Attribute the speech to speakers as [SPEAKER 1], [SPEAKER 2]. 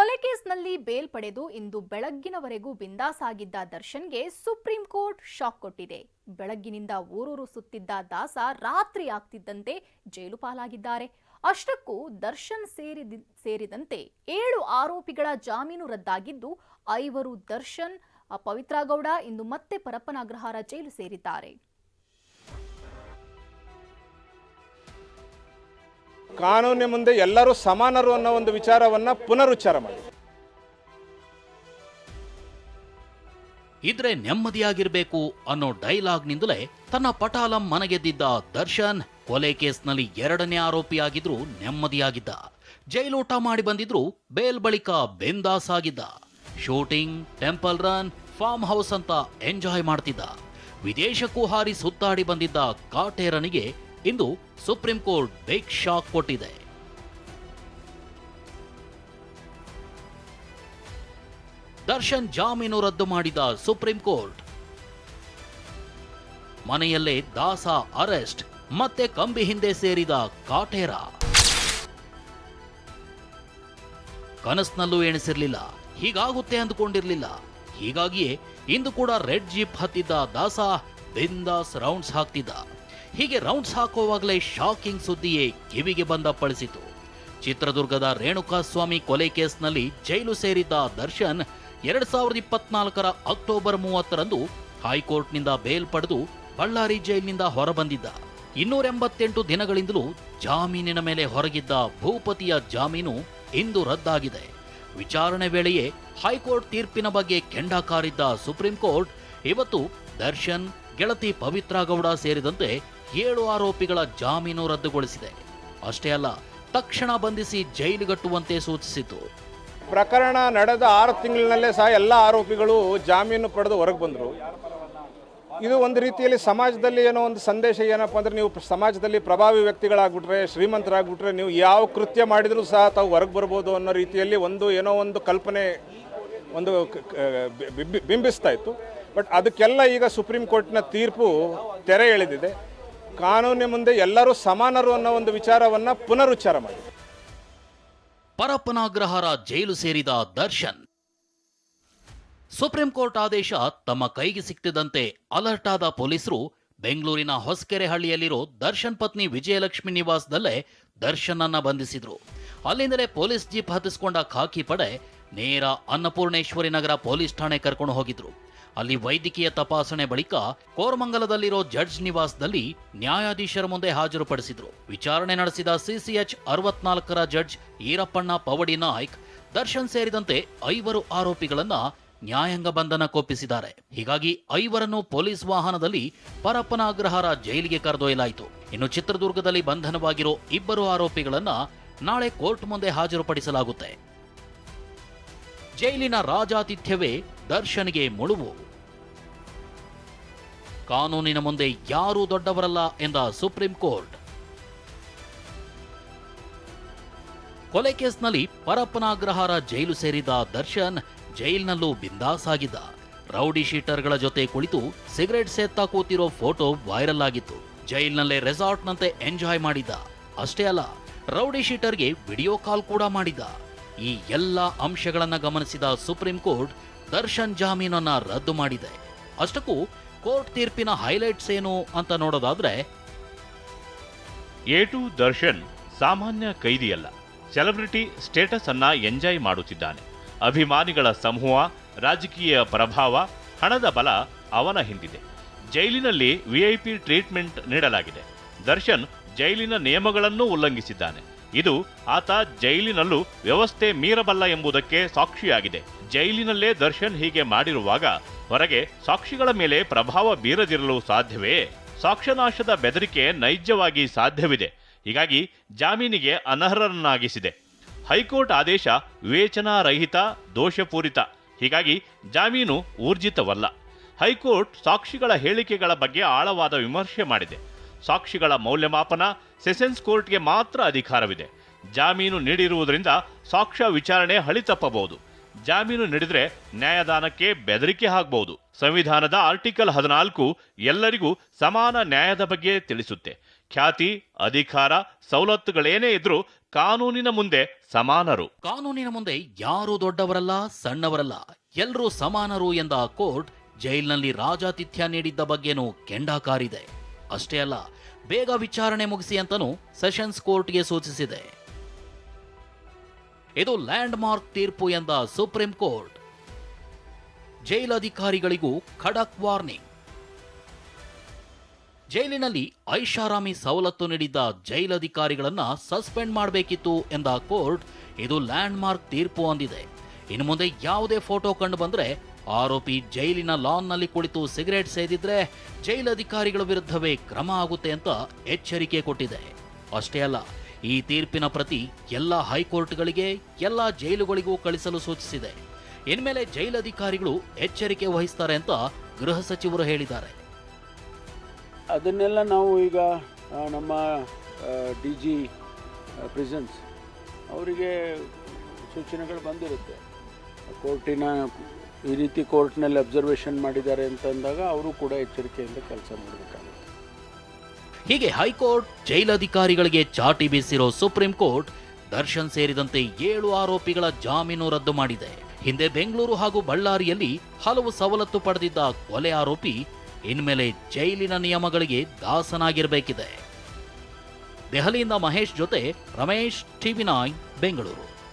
[SPEAKER 1] ಕೊಲೆ ಕೇಸ್ನಲ್ಲಿ ಬೇಲ್ ಪಡೆದು ಇಂದು ಬೆಳಗ್ಗಿನವರೆಗೂ ಬಿಂದಾಸಾಗಿದ್ದ ದರ್ಶನ್ಗೆ ಸುಪ್ರೀಂ ಕೋರ್ಟ್ ಶಾಕ್ ಕೊಟ್ಟಿದೆ. ಬೆಳಗ್ಗಿನಿಂದ ಊರೂರು ಸುತ್ತಿದ್ದ ದಾಸ ರಾತ್ರಿ ಆಗ್ತಿದ್ದಂತೆ ಜೈಲು ಪಾಲಾಗಿದ್ದಾರೆ. ಅಷ್ಟಕ್ಕೂ ದರ್ಶನ್ ಸೇರಿದ, ಸೇರಿದಂತೆ ಏಳು ಆರೋಪಿಗಳ ಜಾಮೀನು ರದ್ದಾಗಿದ್ದು, ಐವರು ದರ್ಶನ್ ಪವಿತ್ರಗೌಡ ಪವಿತ್ರ ಗೌಡ, ಇಂದು ಮತ್ತೆ ಪರಪ್ಪನಾಗ್ರಹಾರ ಜೈಲು ಸೇರಿದ್ದಾರೆ.
[SPEAKER 2] ಕಾನೂನಿನ ಮುಂದೆ ಎಲ್ಲರೂ ಸಮಾನರು ಅನ್ನೋ ಒಂದು ವಿಚಾರವನ್ನ ಪುನರುಚ್ಚಾರ ಮಾಡಿ.
[SPEAKER 3] ಇದ್ರೆ ನೆಮ್ಮದಿಯಾಗಿರ್ಬೇಕು ಅನ್ನೋ ಡೈಲಾಗ್ನಿಂದಲೇ ತನ್ನ ಪಟಾಲಂ ಮನಗೆದ್ದಿದ್ದ ದರ್ಶನ್ ಕೊಲೆ ಕೇಸ್ನಲ್ಲಿ ಎರಡನೇ ಆರೋಪಿಯಾಗಿದ್ರು ನೆಮ್ಮದಿಯಾಗಿದ್ದ. ಜೈಲೂಟ ಮಾಡಿ ಬಂದಿದ್ರು ಬೇಲ್ ಬಳಿಕ ಬೆಂದಾಸ್ ಆಗಿದ್ದ shooting, temple run, farm house ಅಂತ ಎಂಜಾಯ್ ಮಾಡ್ತಿದ್ದ. ವಿದೇಶಕ್ಕೂ ಹಾರಿ ಸುತ್ತಾಡಿ ಬಂದಿದ್ದ ಕಾಟೇರನಿಗೆ ಇಂದು ಸುಪ್ರೀಂ ಕೋರ್ಟ್ ಬಿಗ್ ಶಾಕ್ ಕೊಟ್ಟಿದೆ. ದರ್ಶನ್ ಜಾಮೀನು ರದ್ದು ಮಾಡಿದ ಸುಪ್ರೀಂ ಕೋರ್ಟ್. ಮನೆಯಲ್ಲೇ ದಾಸ ಅರೆಸ್ಟ್, ಮತ್ತೆ ಕಂಬಿ ಹಿಂದೆ ಸೇರಿದ ಕಾಟೇರ. ಕನಸ್ನಲ್ಲೂ ಎಣಿಸಿರಲಿಲ್ಲ, ಹೀಗಾಗುತ್ತೆ ಅಂದುಕೊಂಡಿರಲಿಲ್ಲ. ಹೀಗಾಗಿಯೇ ಇಂದು ಕೂಡ ರೆಡ್ ಜೀಪ್ ಹತ್ತಿದ್ದ ದಾಸ ಬಿಂದಾಸ್ ರೌಂಡ್ಸ್ ಹಾಕ್ತಿದ್ದ. ಹೀಗೆ ರೌಂಡ್ಸ್ ಹಾಕುವಾಗಲೇ ಶಾಕಿಂಗ್ ಸುದ್ದಿಯೇ ಕಿವಿಗೆ ಬಂದ ಪಳಿಸಿತು. ಚಿತ್ರದುರ್ಗದ ರೇಣುಕಾಸ್ವಾಮಿ ಕೊಲೆ ಕೇಸ್ನಲ್ಲಿ ಜೈಲು ಸೇರಿದ್ದ ದರ್ಶನ್ ಎರಡ್ ಸಾವಿರದ ಇಪ್ಪತ್ನಾಲ್ಕರ ಅಕ್ಟೋಬರ್ ಮೂವತ್ತರಂದು ಹೈಕೋರ್ಟ್ನಿಂದ ಬೇಲ್ ಪಡೆದು ಬಳ್ಳಾರಿ ಜೈಲಿನಿಂದ ಹೊರಬಂದಿದ್ದ. ಇನ್ನೂರ ಎಂಬತ್ತೆಂಟು ದಿನಗಳಿಂದಲೂ ಜಾಮೀನಿನ ಮೇಲೆ ಹೊರಗಿದ್ದ ಭೂಪತಿಯ ಜಾಮೀನು ಇಂದು ರದ್ದಾಗಿದೆ. ವಿಚಾರಣೆ ವೇಳೆಯೇ ಹೈಕೋರ್ಟ್ ತೀರ್ಪಿನ ಬಗ್ಗೆ ಕೆಂಡಕಾರಿದ್ದ ಸುಪ್ರೀಂ ಕೋರ್ಟ್ ಇವತ್ತು ದರ್ಶನ್ ಗೆಳತಿ ಪವಿತ್ರ ಗೌಡ ಸೇರಿದಂತೆ ಏಳು ಆರೋಪಿಗಳ ಜಾಮೀನು ರದ್ದುಗೊಳಿಸಿದೆ. ಅಷ್ಟೇ ಅಲ್ಲ, ತಕ್ಷಣ ಬಂಧಿಸಿ ಜೈಲಿಗಟ್ಟುವಂತೆ ಸೂಚಿಸಿತು.
[SPEAKER 2] ಪ್ರಕರಣ ನಡೆದ ಆರು ತಿಂಗಳಿನಲ್ಲೇ ಸಹ ಎಲ್ಲ ಆರೋಪಿಗಳು ಜಾಮೀನು ಪಡೆದು ಹೊರಗೆ ಬಂದರು. ಇದು ಒಂದು ರೀತಿಯಲ್ಲಿ ಸಮಾಜದಲ್ಲಿ ಏನೋ ಒಂದು ಸಂದೇಶ ಏನಪ್ಪ ಅಂದರೆ ನೀವು ಸಮಾಜದಲ್ಲಿ ಪ್ರಭಾವಿ ವ್ಯಕ್ತಿಗಳಾಗ್ಬಿಟ್ರೆ, ಶ್ರೀಮಂತರಾಗ್ಬಿಟ್ರೆ, ನೀವು ಯಾವ ಕೃತ್ಯ ಮಾಡಿದರೂ ಸಹ ತಾವು ಹೊರಗೆ ಬರ್ಬೋದು ಅನ್ನೋ ರೀತಿಯಲ್ಲಿ ಒಂದು ಏನೋ ಒಂದು ಕಲ್ಪನೆ, ಒಂದು ಬಿಂಬಿಸ್ತಾ ಇತ್ತು. ಬಟ್ ಅದಕ್ಕೆಲ್ಲ ಈಗ ಸುಪ್ರೀಂ ಕೋರ್ಟ್ನ ತೀರ್ಪು ತೆರೆ ಎಳೆದಿದೆ. ಕಾನೂನಿನ ಮುಂದೆ ಎಲ್ಲರೂ ಸಮಾನರು ಅನ್ನೋ ಒಂದು ವಿಚಾರವನ್ನು ಪುನರುಚ್ಚಾರ ಮಾಡಿ.
[SPEAKER 3] ಪರಪ್ಪನಾಗ್ರಹಾರ ಜೈಲು ಸೇರಿದ ದರ್ಶನ್. ಸುಪ್ರೀಂ ಕೋರ್ಟ್ ಆದೇಶ ತಮ್ಮ ಕೈಗೆ ಸಿಕ್ತಿದ್ದಂತೆ ಅಲರ್ಟ್ ಆದ ಪೊಲೀಸರು ಬೆಂಗಳೂರಿನ ಹೊಸಕೆರೆ ಹಳ್ಳಿಯಲ್ಲಿರೋ ದರ್ಶನ್ ಪತ್ನಿ ವಿಜಯಲಕ್ಷ್ಮಿ ನಿವಾಸದಲ್ಲೇ ದರ್ಶನ್ ಅನ್ನ ಬಂಧಿಸಿದ್ರು. ಅಲ್ಲಿಂದಲೇ ಪೊಲೀಸ್ ಜೀಪ್ ಹತ್ತಿಸ್ಕೊಂಡ ಖಾಕಿ ಪಡೆ ನೇರ ಅನ್ನಪೂರ್ಣೇಶ್ವರಿ ನಗರ ಪೊಲೀಸ್ ಠಾಣೆ ಕರ್ಕೊಂಡು ಹೋಗಿದ್ರು. ಅಲ್ಲಿ ವೈದ್ಯಕೀಯ ತಪಾಸಣೆ ಬಳಿಕ ಕೋರಮಂಗಲದಲ್ಲಿರೋ ಜಡ್ಜ್ ನಿವಾಸದಲ್ಲಿ ನ್ಯಾಯಾಧೀಶರ ಮುಂದೆ ಹಾಜರುಪಡಿಸಿದ್ರು. ವಿಚಾರಣೆ ನಡೆಸಿದ ಸಿಸಿಎಚ್ ಅರವತ್ನಾಲ್ಕರ ಜಡ್ಜ್ ಈರಪ್ಪಣ್ಣ ಪವಡಿ ನಾಯ್ಕ್ ದರ್ಶನ್ ಸೇರಿದಂತೆ ಐವರು ಆರೋಪಿಗಳನ್ನ ನ್ಯಾಯಾಂಗ ಬಂಧನ ಕೋಪಿಸಿದ್ದಾರೆ ಹೀಗಾಗಿ ಐವರನ್ನು ಪೊಲೀಸ್ ವಾಹನದಲ್ಲಿ ಪರಪ್ಪನ ಅಗ್ರಹಾರ ಜೈಲಿಗೆ ಕರೆದೊಯ್ಯಲಾಯಿತು. ಇನ್ನು ಚಿತ್ರದುರ್ಗದಲ್ಲಿ ಬಂಧನವಾಗಿರೋ ಇಬ್ಬರು ಆರೋಪಿಗಳನ್ನ ನಾಳೆ ಕೋರ್ಟ್ ಮುಂದೆ ಹಾಜರುಪಡಿಸಲಾಗುತ್ತೆ. ಜೈಲಿನ ರಾಜಾತಿಥ್ಯವೇ ದರ್ಶನ್ಗೆ ಮುಳುವು. ಕಾನೂನಿನ ಮುಂದೆ ಯಾರೂ ದೊಡ್ಡವರಲ್ಲ ಎಂದ ಸುಪ್ರೀಂ ಕೋರ್ಟ್. ಕೊಲೆ ಕೇಸ್ನಲ್ಲಿ ಪರಪ್ಪನಾಗ್ರಹಾರ ಜೈಲು ಸೇರಿದ ದರ್ಶನ್ ಜೈಲಿನಲ್ಲೂ ಬಿಂದಾಸ್ ಆಗಿದ್ದ ರೌಡಿ ಶೀಟರ್ಗಳ ಜೊತೆ ಕುಳಿತು ಸಿಗರೆಟ್ ಸೇತ್ತಾ ಕೂತಿರೋ ಫೋಟೋ ವೈರಲ್ ಆಗಿತ್ತು. ಜೈಲಿನಲ್ಲೇ ರೆಸಾರ್ಟ್ನಂತೆ ಎಂಜಾಯ್ ಮಾಡಿದ್ದ. ಅಷ್ಟೇ ಅಲ್ಲ, ರೌಡಿ ಶೀಟರ್ಗೆ ವಿಡಿಯೋ ಕಾಲ್ ಕೂಡ ಮಾಡಿದ್ದ. ಈ ಎಲ್ಲ ಅಂಶಗಳನ್ನು ಗಮನಿಸಿದ ಸುಪ್ರೀಂ ಕೋರ್ಟ್ ದರ್ಶನ್ ಜಾಮೀನನ್ನ ರದ್ದು ಮಾಡಿದೆ. ಅಷ್ಟಕ್ಕೂ ಕೋರ್ಟ್ ತೀರ್ಪಿನ ಹೈಲೈಟ್ಸ್ ಏನು ಅಂತ ನೋಡೋದಾದ್ರೆ
[SPEAKER 4] ಎ ಟು ದರ್ಶನ್ ಸಾಮಾನ್ಯ ಕೈದಿಯಲ್ಲ, ಸೆಲೆಬ್ರಿಟಿ ಸ್ಟೇಟಸ್ ಅನ್ನ ಎಂಜಾಯ್ ಮಾಡುತ್ತಿದ್ದಾನೆ. ಅಭಿಮಾನಿಗಳ ಸಮೂಹ, ರಾಜಕೀಯ ಪ್ರಭಾವ, ಹಣದ ಬಲ ಅವನ ಹಿಂದಿದೆ. ಜೈಲಿನಲ್ಲಿ ವಿಐಪಿ ಟ್ರೀಟ್ಮೆಂಟ್ ನೀಡಲಾಗಿದೆ. ದರ್ಶನ್ ಜೈಲಿನ ನಿಯಮಗಳನ್ನು ಉಲ್ಲಂಘಿಸಿದ್ದಾನೆ. ಇದು ಆತ ಜೈಲಿನಲ್ಲೂ ವ್ಯವಸ್ಥೆ ಮೀರಬಲ್ಲ ಎಂಬುದಕ್ಕೆ ಸಾಕ್ಷಿಯಾಗಿದೆ. ಜೈಲಿನಲ್ಲೇ ದರ್ಶನ್ ಹೀಗೆ ಮಾಡಿರುವಾಗ ಹೊರಗೆ ಸಾಕ್ಷಿಗಳ ಮೇಲೆ ಪ್ರಭಾವ ಬೀರದಿರಲು ಸಾಧ್ಯವೇ? ಸಾಕ್ಷ್ಯನಾಶದ ಬೆದರಿಕೆ ನೈಜವಾಗಿ ಸಾಧ್ಯವಿದೆ. ಹೀಗಾಗಿ ಜಾಮೀನಿಗೆ ಅನರ್ಹರನ್ನಾಗಿಸಿದೆ. ಹೈಕೋರ್ಟ್ ಆದೇಶ ವಿವೇಚನಾರಹಿತ, ದೋಷಪೂರಿತ. ಹೀಗಾಗಿ ಜಾಮೀನು ಊರ್ಜಿತವಲ್ಲ. ಹೈಕೋರ್ಟ್ ಸಾಕ್ಷಿಗಳ ಹೇಳಿಕೆಗಳ ಬಗ್ಗೆ ಆಳವಾದ ವಿಮರ್ಶೆ ಮಾಡಿದೆ. ಸಾಕ್ಷಿಗಳ ಮೌಲ್ಯಮಾಪನ ಸೆಷನ್ಸ್ ಕೋರ್ಟ್ಗೆ ಮಾತ್ರ ಅಧಿಕಾರವಿದೆ. ಜಾಮೀನು ನೀಡಿರುವುದರಿಂದ ಸಾಕ್ಷ್ಯ ವಿಚಾರಣೆ ಹಳಿ ತಪ್ಪಬಹುದು ಜಾಮೀನು ನೀಡಿದರೆ ನ್ಯಾಯದಾನಕ್ಕೆ ಬೆದರಿಕೆ ಹಾಕಬಹುದು. ಸಂವಿಧಾನದ ಆರ್ಟಿಕಲ್ ಹದಿನಾಲ್ಕು ಎಲ್ಲರಿಗೂ ಸಮಾನ ನ್ಯಾಯದ ಬಗ್ಗೆ ತಿಳಿಸುತ್ತೆ. ಖ್ಯಾತಿ, ಅಧಿಕಾರ, ಸವಲತ್ತುಗಳೇನೇ ಇದ್ರೂ ಕಾನೂನಿನ ಮುಂದೆ ಸಮಾನರು.
[SPEAKER 3] ಕಾನೂನಿನ ಮುಂದೆ ಯಾರೂ ದೊಡ್ಡವರಲ್ಲ, ಸಣ್ಣವರಲ್ಲ. ಎಲ್ಲರೂ ಸಮಾನರು ಎಂದ ಕೋರ್ಟ್ ಜೈಲಿನಲ್ಲಿ ರಾಜಾತಿಥ್ಯ ನೀಡಿದ್ದ ಬಗ್ಗೆನೂ ಕೆಂಡಾಕಾರಿದೆ. ಅಷ್ಟೇ ಅಲ್ಲ, ಬೇಗ ವಿಚಾರಣೆ ಮುಗಿಸಿ ಅಂತಲೂ ಸೆಷನ್ಸ್ ಕೋರ್ಟ್ಗೆ ಸೂಚಿಸಿದೆ. ಇದು ಲ್ಯಾಂಡ್ ಮಾರ್ಕ್ ತೀರ್ಪು ಎಂದ ಸುಪ್ರೀಂ ಕೋರ್ಟ್. ಜೈಲಧಿಕಾರಿಗಳಿಗೂ ಖಡಕ್ ವಾರ್ನಿಂಗ್. ಜೈಲಿನಲ್ಲಿ ಐಷಾರಾಮಿ ಸವಲತ್ತು ನೀಡಿದ್ದ ಜೈಲಧಿಕಾರಿಗಳನ್ನ ಸಸ್ಪೆಂಡ್ ಮಾಡಬೇಕಿತ್ತು ಎಂದ ಕೋರ್ಟ್, ಇದು ಲ್ಯಾಂಡ್ ಮಾರ್ಕ್ ತೀರ್ಪು ಅಂದಿದೆ. ಇನ್ನು ಮುಂದೆ ಯಾವುದೇ ಫೋಟೋ ಕಂಡು ಬಂದ್ರೆ ಆರೋಪಿ ಜೈಲಿನ ಲಾನ್ನಲ್ಲಿ ಕುಳಿತು ಸಿಗರೆಟ್ ಸೇದಿದ್ರೆ ಜೈಲಧಿಕಾರಿಗಳ ವಿರುದ್ಧವೇ ಕ್ರಮ ಆಗುತ್ತೆ ಅಂತ ಎಚ್ಚರಿಕೆ ಕೊಟ್ಟಿದೆ. ಅಷ್ಟೇ ಅಲ್ಲ, ಈ ತೀರ್ಪಿನ ಪ್ರತಿ ಎಲ್ಲ ಹೈಕೋರ್ಟ್ಗಳಿಗೆ, ಎಲ್ಲ ಜೈಲುಗಳಿಗೂ ಕಳಿಸಲು ಸೂಚಿಸಿದೆ. ಇನ್ಮೇಲೆ ಜೈಲಧಿಕಾರಿಗಳು ಎಚ್ಚರಿಕೆ ವಹಿಸ್ತಾರೆ ಅಂತ ಗೃಹ ಸಚಿವರು ಹೇಳಿದ್ದಾರೆ.
[SPEAKER 5] ಅದನ್ನೆಲ್ಲ ನಾವು ಈಗ ನಮ್ಮ ಡಿ ಜಿ ಪ್ರೆಸೆನ್ಸ್ ಅವರಿಗೆ ಸೂಚನೆಗಳು ಬಂದಿರುತ್ತೆ. ಕೋರ್ಟಿನ ಈ ರೀತಿ ಕೋರ್ಟ್ನಲ್ಲಿ ಅಬ್ಸರ್ವೇಷನ್ ಮಾಡಿದ್ದಾರೆ ಅಂತ ಅಂದಾಗ ಅವರು ಕೂಡ ಎಚ್ಚರಿಕೆಯಿಂದ ಕೆಲಸ ಮಾಡಬೇಕಾಗುತ್ತೆ.
[SPEAKER 3] ಹೀಗೆ ಹೈಕೋರ್ಟ್ ಜೈಲಧಿಕಾರಿಗಳಿಗೆ ಚಾಟಿ ಬೀಸಿರೋ ಸುಪ್ರೀಂ ಕೋರ್ಟ್ ದರ್ಶನ್ ಸೇರಿದಂತೆ ಏಳು ಆರೋಪಿಗಳ ಜಾಮೀನು ರದ್ದು ಮಾಡಿದೆ. ಹಿಂದೆ ಬೆಂಗಳೂರು ಹಾಗೂ ಬಳ್ಳಾರಿಯಲ್ಲಿ ಹಲವು ಸವಲತ್ತು ಪಡೆದಿದ್ದ ಕೊಲೆ ಆರೋಪಿ ಇನ್ಮೇಲೆ ಜೈಲಿನ ನಿಯಮಗಳಿಗೆ ದಾಸನಾಗಿರಬೇಕಿದೆ. ದೆಹಲಿಯಿಂದ ಮಹೇಶ್ ಜೊತೆ ರಮೇಶ್ ಟಿವಿನಾಯ್ ಬೆಂಗಳೂರು.